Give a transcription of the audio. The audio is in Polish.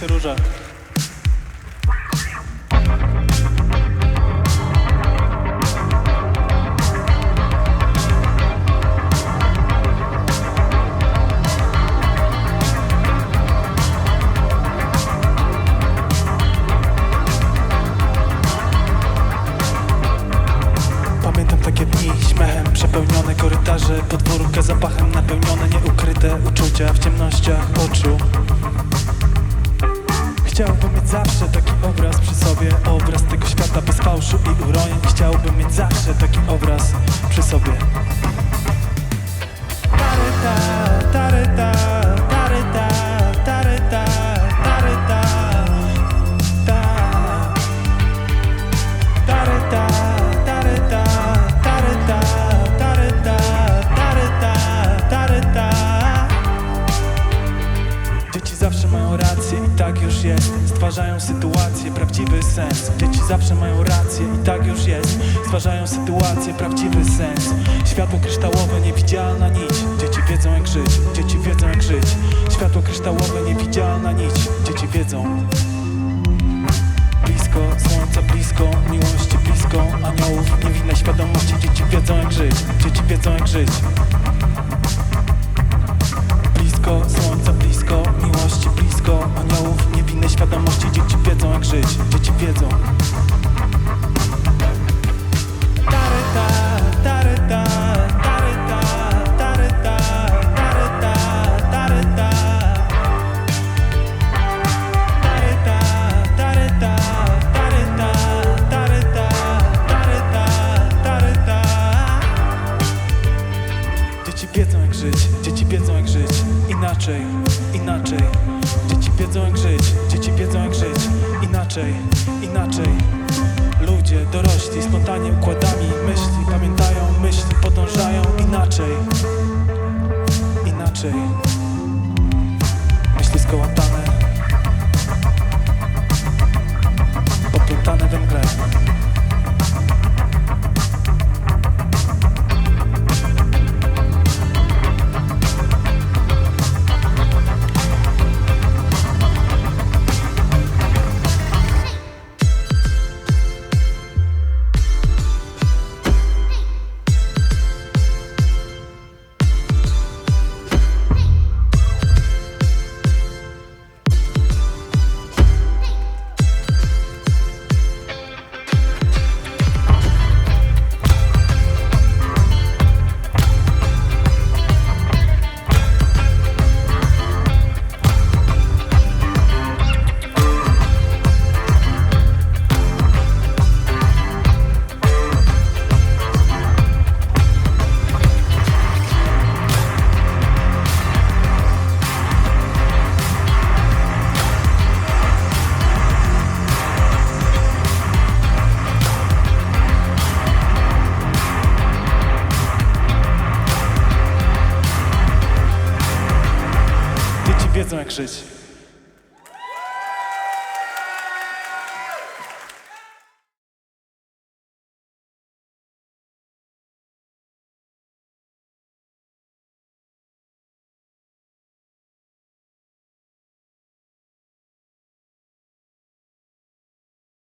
się. Pamiętam takie dni, śmiechem przepełnione korytarze Podwórka zapachem napełnione, nieukryte uczucia w ciemnościach oczu zawsze taki obraz przy sobie Obraz tego świata bez fałszu i urojeń Chciałbym mieć zawsze taki obraz przy sobie Taryta, taryta, taryta, taryta, taryta, ta. Taryta, taryta. Dzieci zawsze mają rację i tak już jest. Stwarzają sytuację, prawdziwy sens. Dzieci zawsze mają rację i tak już jest. Stwarzają sytuację, prawdziwy sens. Światło kryształowe, niewidzialna nić. Dzieci wiedzą jak żyć, dzieci wiedzą jak żyć. Światło kryształowe, niewidzialna nić. Dzieci wiedzą. Blisko, słońca blisko, miłości blisko Aniołów, niewinne świadomości. Dzieci wiedzą jak żyć, dzieci wiedzą jak żyć Inaczej, inaczej. Dzieci wiedzą jak żyć, dzieci wiedzą jak żyć. Inaczej, inaczej. Ludzie dorośli spontanie układami myśli Pamiętają myśli, podążają inaczej. Inaczej wiedzą jak żyć